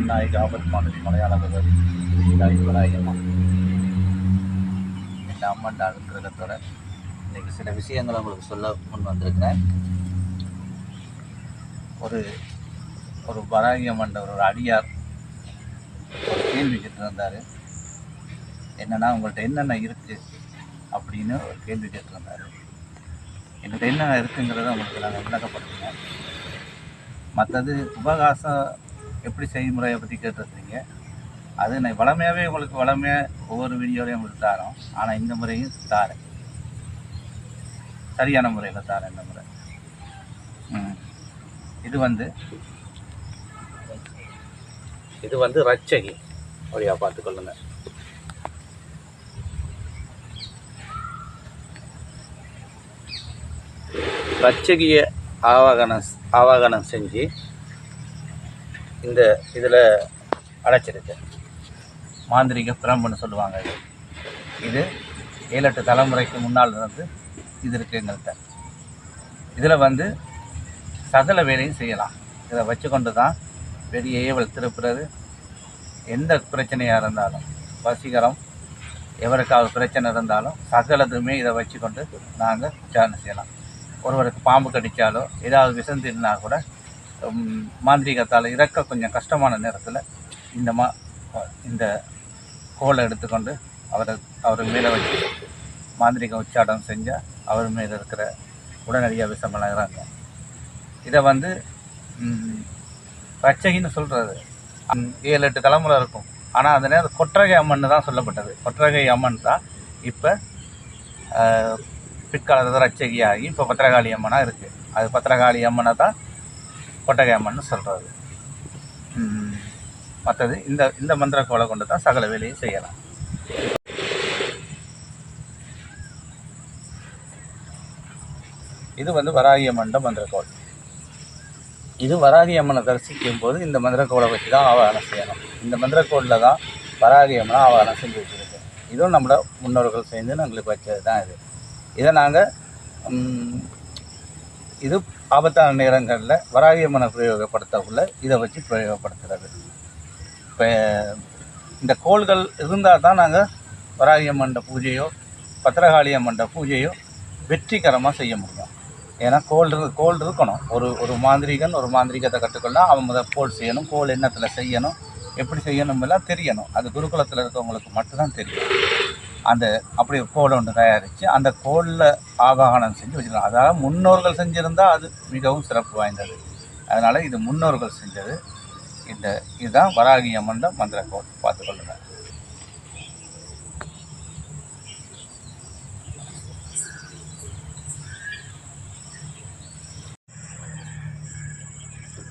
மண்ணாய் ஆபத் மாநில மலையாள பகவதி இந்த அம்மன் அனுகிரகத்தோட இன்னைக்கு சில விஷயங்களை உங்களுக்கு சொல்ல முன் வந்திருக்கிறேன். ஒரு ஒரு வராகிய மண்டவர் ஒரு அடியார் ஒரு கேள்வி கேட்டிருந்தார். என்னென்னா உங்கள்கிட்ட என்னென்ன இருக்குது அப்படின்னு ஒரு கேள்வி கேட்டிருந்தார். என்கிட்ட என்னென்ன இருக்குங்கிறத உங்களுக்கு நாங்கள் விளக்கப்படுத்துங்க மற்றது உபகாசம் எப்படி செய்முறையை பற்றி கேட்டிருந்தீங்க. அது நான் வளமையாகவே உங்களுக்கு வளமையாக ஒவ்வொரு வீடியோலையும் உங்களுக்கு தாரோம். ஆனால் இந்த முறையும் தாரேன். சரியான முறையில் தாரேன் இந்த முறை. இது வந்து இது வந்து ரச்சகி வழியாக பார்த்துக்கொள்ளுங்க ரச்சகியை ஆவாகனம் ஆவாகனம் செஞ்சு இந்த இதில் அடைச்சிருக்கு. மாந்திரிக பிரம்புன்னு சொல்லுவாங்க இது. இது ஏழு எட்டு தலைமுறைக்கு முன்னால் இருந்து இது இருக்குது எங்கள்கிட்ட இதில் வந்து சகல வேலையும் செய்யலாம். இதை வச்சுக்கொண்டு தான் பெரிய ஏவல் திருப்புறது எந்த பிரச்சனையாக இருந்தாலும் வசீகரம் எவருக்காவது பிரச்சனை இருந்தாலும் சகலதுமே இதை வச்சு கொண்டு நாங்கள் விசாரணை செய்யலாம். ஒருவருக்கு பாம்பு கடித்தாலோ ஏதாவது விஷம் தின்னா கூட மாந்திரீகத்தால் இறக்க கொஞ்சம் கஷ்டமான நேரத்தில் இந்த மா இந்த கோலை எடுத்துக்கொண்டு அவரை அவர் மேலே வச்சு மாந்திரிக உச்சாடம் செஞ்சால் அவர் மேலே இருக்கிற உடனடியாக விஷமெல்லாம் இறங்கும். இதை வந்து ரச்சகின்னு சொல்கிறது ஏழு எட்டு தலைமுறை இருக்கும். ஆனால் அந்த நேரம் கொற்றகை அம்மன் தான் சொல்லப்பட்டது. கொற்றகை அம்மன் தான் இப்போ பிற்காலத்தில் ரட்சகியாகி இப்போ பத்திரகாளி அம்மனாக இருக்குது அது பத்திரகாளி அம்மனை தான் கொட்டகை அம்மன் சொல்கிறது மற்றது இந்த இந்த மந்திர கோலை கொண்டு தான் சகல வேலையும் செய்யலாம். இது வந்து வராகி அம்மன் மந்திரக்கோள் இது வராகி அம்மனை தரிசிக்கும் போது இந்த மந்திரக்கோளை வச்சு தான் ஆவாகனம் செய்யணும். இந்த மந்திரக்கோளில் தான் வராகி அம்மனை ஆவாகனம் செஞ்சு வச்சுருக்கு இதுவும் நம்மளோட முன்னோர்கள் சேர்ந்து எங்களுக்கு வச்சது தான் இது இதை நாங்கள் இது ஆபத்தான நேரங்களில் வராகி அம்மனை பிரயோகப்படுத்தக்குள்ள இதை வச்சு பிரயோகப்படுத்துகிறது இப்போ இந்த கோள்கள் இருந்தால் தான் நாங்கள் வராகியம்மன் பூஜையோ பத்திரகாளி அம்மன் பூஜையோ வெற்றிகரமாக செய்ய முடியும். ஏன்னா கோல் இரு கோல் இருக்கணும். ஒரு ஒரு மாந்திரிகன் ஒரு மாந்திரிகத்தை கற்றுக்கொள்ளா அவன் முதல் கோல் செய்யணும் கோல் எண்ணத்தில் செய்யணும் எப்படி செய்யணும் எல்லாம் தெரியணும். அது குருகுலத்தில் இருக்கவங்களுக்கு மட்டும்தான் தெரியும். அந்த அப்படி ஒரு கோலை ஒன்று தயாரித்து அந்த கோலில் ஆவாகனம் செஞ்சு வச்சுக்கலாம் அதாவது முன்னோர்கள் செஞ்சுருந்தால் அது மிகவும் சிறப்பு வாய்ந்தது. அதனால் இது முன்னோர்கள் செஞ்சது. இந்த இதுதான் வராகி அம்மன் மந்திர கோல் பார்த்துக்கொள்ளுங்க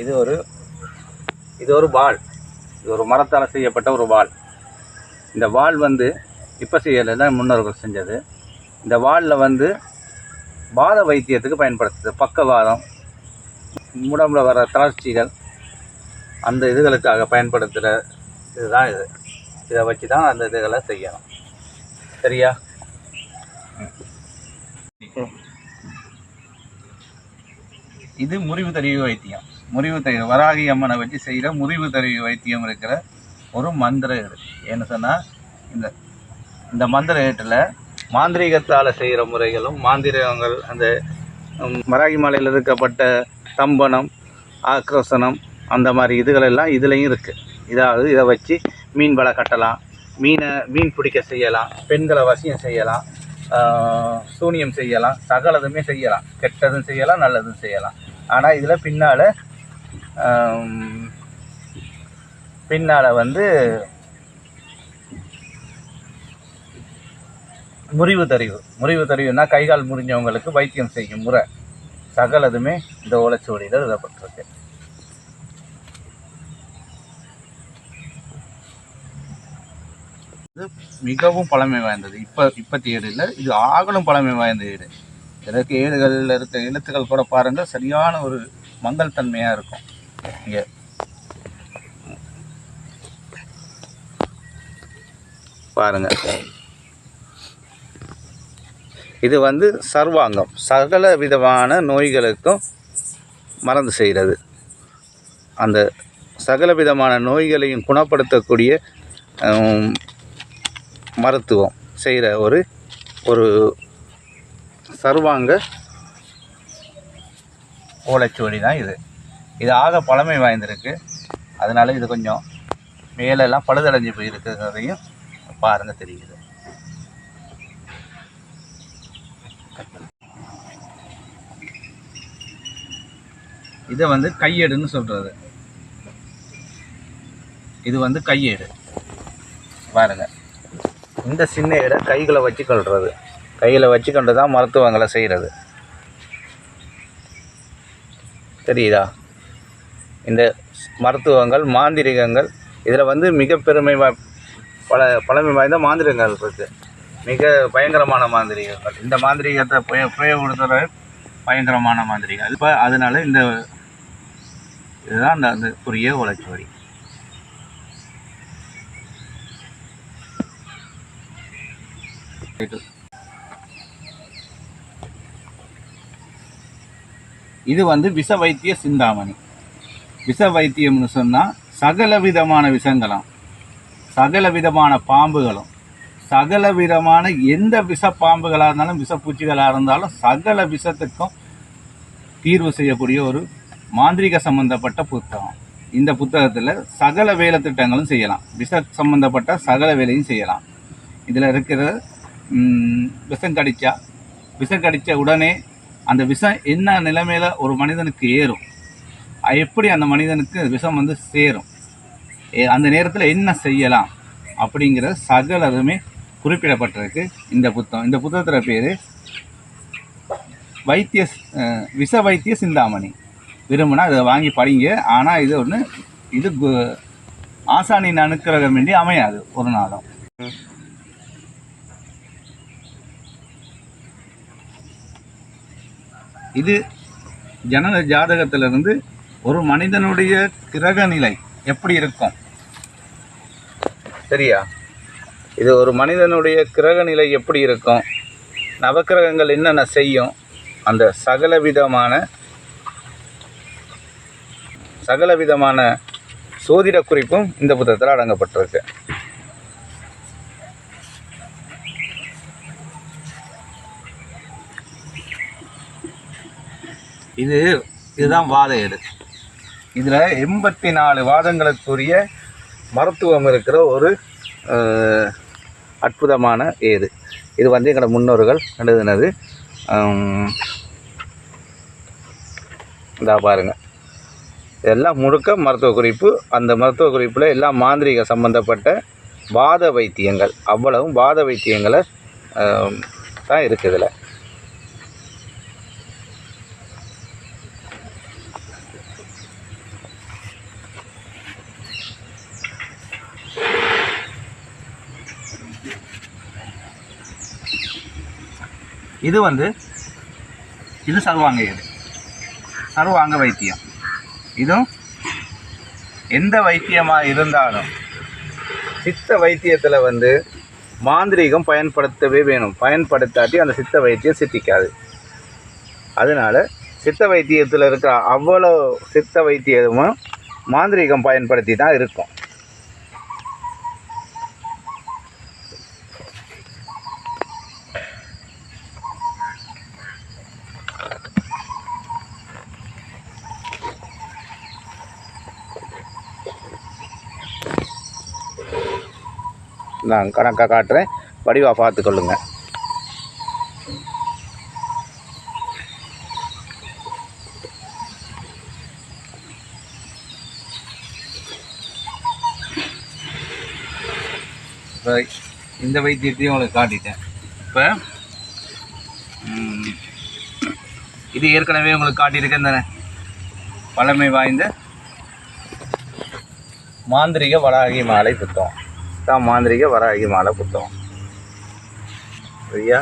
இது ஒரு இது ஒரு வாள். இது ஒரு மரத்தால் செய்யப்பட்ட ஒரு வாள். இந்த வாள் வந்து இப்போ செய்யலை தான் முன்னோர்கள் செஞ்சது. இந்த வாளில் வந்து வாத வைத்தியத்துக்கு பயன்படுத்துது. பக்கவாதம் உடம்புல வர தளர்ச்சிகள் அந்த இதுகளுக்காக பயன்படுத்துகிற இதுதான் இது. இதை வச்சு தான் அந்த இதுகளை செய்யணும். சரியா? இது முறிவு தருவி வைத்தியம். முறிவு தருவி வராகி அம்மனை வச்சு செய்கிற முறிவு தருவி வைத்தியம் இருக்கிற ஒரு மந்திரம் இருக்குது ஏன்னு சொன்னால் இந்த இந்த மந்திர ஏட்டில் மாந்திரீகத்தால் செய்கிற முறைகளும் மாந்திரீகங்கள் அந்த மராகி மலையில் இருக்கப்பட்ட தம்பனம் ஆக்ரோசனம் அந்த மாதிரி இதுகளெல்லாம் இதுலேயும் இருக்குது இதாவது இதை வச்சு மீன் வலை கட்டலாம் மீனை மீன் பிடிக்க செய்யலாம் பெண்களை வசியம் செய்யலாம் சூனியம் செய்யலாம் சகலதுமே செய்யலாம். கெட்டதும் செய்யலாம் நல்லதும் செய்யலாம். ஆனால் இதில் பின்னால் பின்னால் வந்து முறிவு தறிவு முறிவு தறிவுனா கை கால் முறிஞ்சவங்களுக்கு வைத்தியம் செய்யும் முறை. சகலதுமே இந்த ஓலைச்சுவடியில் எழுதப்பட்டிருக்கு. இது மிகவும் பழமை வாய்ந்தது. இப்போ இப்பத்தி ஏடு இல்லை இது ஆகலும் பழமை வாய்ந்த ஏடு. இதற்கு ஏடுகளில் இருக்க எழுத்துக்கள் கூட பாருங்கள் சரியான ஒரு மங்கள் தன்மையாக இருக்கும். இங்கே. பாருங்க. இது வந்து சர்வாங்கம். சகல விதமான நோய்களுக்கும் மருந்து செய்கிறது. அந்த சகல விதமான நோய்களையும் குணப்படுத்தக்கூடிய மருத்துவம் செய்கிற ஒரு ஒரு சர்வாங்க ஓலைச்சுவடி தான் இது. இது ஆக பழமை வாய்ந்திருக்கு. அதனால் இது கொஞ்சம் மேலெல்லாம் பழுதடைஞ்சு போயிருக்கிறதையும் பாருங்கள் தெரியுது. இதை வந்து கையேடுன்னு சொல்கிறது இது வந்து கையேடு. பாருங்க. இந்த சின்ன ஏடை கைகளை வச்சு கொள்வது கையில் வச்சு கொண்டு தான் மருத்துவங்களை செய்கிறது தெரியுதா? இந்த மருத்துவங்கள் மாந்திரிகங்கள் இதில் வந்து மிக பெருமை வா பல பழமை வாய்ந்த மாந்திரிகங்கள் இருக்குது மிக பயங்கரமான மாந்திரிகங்கள். இந்த மாந்திரிகத்தை புய பயங்கரமான மாந்திரிகள் இப்போ அதனால இந்த இதுதான் அந்த அந்த புரிய உழைச்சுவடி இது வந்து விஷ வைத்திய சிந்தாமணி. விஷ வைத்தியம்னு சொன்னால் சகல விதமான விஷங்களாம். சகல விதமான பாம்புகளும். சகல விதமான எந்த விஷ பாம்புகளாக இருந்தாலும் விஷப்பூச்சிகளாக இருந்தாலும் சகல விஷத்துக்கும் தீர்வு செய்யக்கூடிய ஒரு மாந்திரிக சம்பந்தப்பட்ட புத்தகம். இந்த புத்தகத்தில் சகல வேலை திட்டங்களும் செய்யலாம். விஷ சம்பந்தப்பட்ட சகல வேலையும் செய்யலாம். இதில் இருக்கிற விஷம் கடித்தா விஷம் கடித்த உடனே அந்த விஷம் என்ன நிலைமையில் ஒரு மனிதனுக்கு ஏறும்? அது எப்படி அந்த மனிதனுக்கு விஷம் வந்து சேரும்? ஏ- அந்த நேரத்தில் என்ன செய்யலாம்? அப்படிங்கிற சகலதுமே குறிப்பிடப்பட்டிருக்கு இந்த புத்தகம். இந்த புத்தகத்தில் பேர் வைத்திய விஷ வைத்திய சிந்தாமணி. விரும்பினா இதை வாங்கி படிங்க. ஆனால் இது ஒன்று இது ஆசானின் அனுக்கிரகம் வேண்டி அமையாது ஒரு நாளும். இது ஜனன ஜாதகத்திலிருந்து ஒரு மனிதனுடைய கிரக நிலை எப்படி இருக்கும்? சரியா? இது ஒரு மனிதனுடைய கிரக நிலை எப்படி இருக்கும்? நவக்கிரகங்கள் என்னென்ன செய்யும்? அந்த சகல விதமான சகல விதமான சோதிட குறிப்பும் இந்த புத்தகத்தில் அடங்கப்பட்டிருக்கு. இது இதுதான் வாத ஏடு. இதில் எண்பத்தி நாலு வாதங்களுக்குரிய மருத்துவம் இருக்கிற ஒரு அற்புதமான ஏது இது வந்து எங்களோட முன்னோர்கள் எழுதினது. இதா பாருங்க. இதெல்லாம் முழுக்க மருத்துவ குறிப்பு. அந்த மருத்துவ குறிப்பில் எல்லாம் மாந்திரீக சம்பந்தப்பட்ட வாத வைத்தியங்கள். அவ்வளவும் வாத வைத்தியங்களை தான் இருக்குது இதில். இது வந்து இது சர்வாங்க இது. சர்வாங்க வைத்தியம். இதுவும் எந்த வைத்தியமாக இருந்தாலும் சித்த வைத்தியத்தில் வந்து மாந்திரீகம் பயன்படுத்தவே வேணும். பயன்படுத்தாட்டி அந்த சித்த வைத்தியம் சித்திக்காது. அதனால சித்த வைத்தியத்தில் இருக்கிற அவ்வளோ சித்த வைத்தியமும் மாந்திரீகம் பயன்படுத்தி தான் இருக்கும். நான் கணக்காக காட்டுறேன். வடிவாக பார்த்துக்கொள்ளுங்க இப்போ இந்த வைத்தியத்தையும் உங்களுக்கு காட்டிட்டேன். இப்போ இது ஏற்கனவே உங்களுக்கு காட்டியிருக்கேன் தானே? பழமை வாய்ந்த மாந்திரிக வராகி மாலை புத்தகம். தான் மாந்திரிக வராகி மாலை புத்தகம் சரியா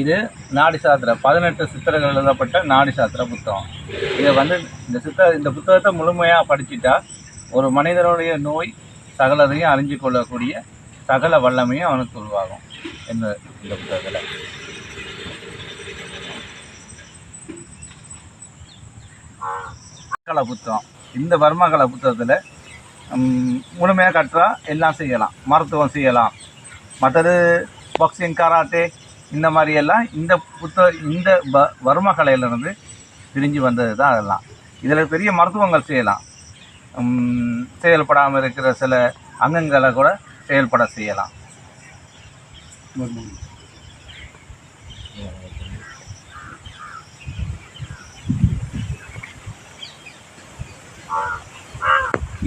இது நாடி சாத்திர பதினெட்டு சித்திரங்கள் எழுதப்பட்ட நாடி சாஸ்திர புத்தகம். இதை வந்து இந்த சித்த இந்த புத்தகத்தை முழுமையாக படிச்சுட்டா ஒரு மனிதனுடைய நோய் சகலதையும் அறிஞ்சு கொள்ளக்கூடிய சகல வல்லமையும் அவனுக்கு உருவாகும் என்ன இந்த புத்தகத்தில். சகல புத்தகம். இந்த வர்மகலை புத்தகத்தில் முழுமையாக கற்றா எல்லாம் செய்யலாம். மருத்துவம் செய்யலாம். மற்றது பாக்ஸிங் கராட்டே இந்த மாதிரியெல்லாம் இந்த புத்த இந்த வ வர்மகலையிலிருந்து பிரிஞ்சு வந்தது தான் அதெல்லாம். இதில் பெரிய மருத்துவங்கள் செய்யலாம். செயல்படாமல் இருக்கிற சில அங்கங்களை கூட செயல்பட செய்யலாம்.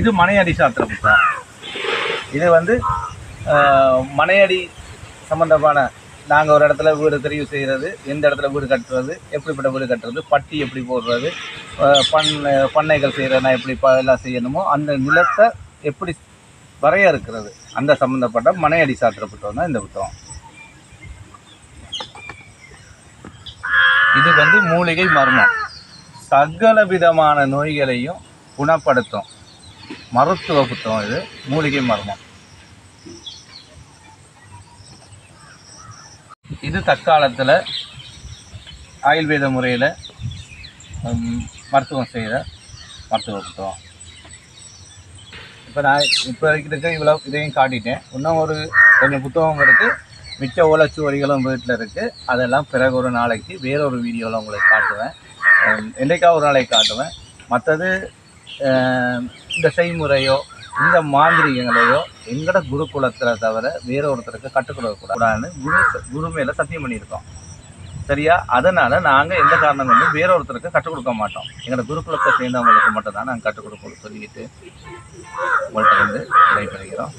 இது மனையடி சாத்திர புத்தகம் இது வந்து மனையடி சம்பந்தமான நாங்கள் ஒரு இடத்துல வீடு தெரிவு செய்கிறது எந்த இடத்துல வீடு கட்டுறது எப்படிப்பட்ட வீடு கட்டுறது பட்டி எப்படி போடுறது பண் பண்ணைகள் செய்கிறனா எப்படி ப எல்லாம் செய்யணுமோ அந்த நிலத்தை எப்படி வரையறுக்கிறது அந்த சம்மந்தப்பட்ட மனையடி சாத்திர புத்தகம் தான் இந்த புத்தகம். இது வந்து மூலிகை மர்மம். சகல விதமான நோய்களையும் குணப்படுத்தும். மருத்துவ புத்தகம் இது. மூலிகை மர்மம் இது தற்காலத்தில் ஆயுர்வேத முறையில் மருத்துவம் செய்கிற மருத்துவ புத்தகம் இப்போ நான் இப்போ இருக்க இவ்வளோ இதையும் காட்டிட்டேன். இன்னும் ஒரு கொஞ்சம் புத்தகம் இருக்குது மிச்ச ஓலச்சுவரிகளும் வீட்டில் இருக்குது அதெல்லாம் பிறகு ஒரு நாளைக்கு வேறொரு வீடியோவில் உங்களுக்கு காட்டுவேன். என்றைக்காக என்றைக்கா ஒரு நாளைக்கு காட்டுவேன். மற்றது இந்த செய்முறையோ இந்த மாந்திரிகங்களையோ எங்கட குருகுலத்தில் தவிர வேற ஒருத்தருக்கு கற்றுக் கொடுக்கக்கூடாதுன்னு குரு குரு மேலே சத்தியம் பண்ணியிருக்கோம். சரியா? அதனால் நாங்கள் எந்த காரணம் வந்து வேற ஒருத்தருக்கு கற்றுக் கொடுக்க மாட்டோம். எங்களோட குருகுலத்தை சேர்ந்தவங்களுக்கு மட்டும் தான் நாங்கள் கற்றுக் கொடுக்கணும் சொல்லிட்டு உங்கள்கிட்ட வந்து விடைபெறுகிறோம்.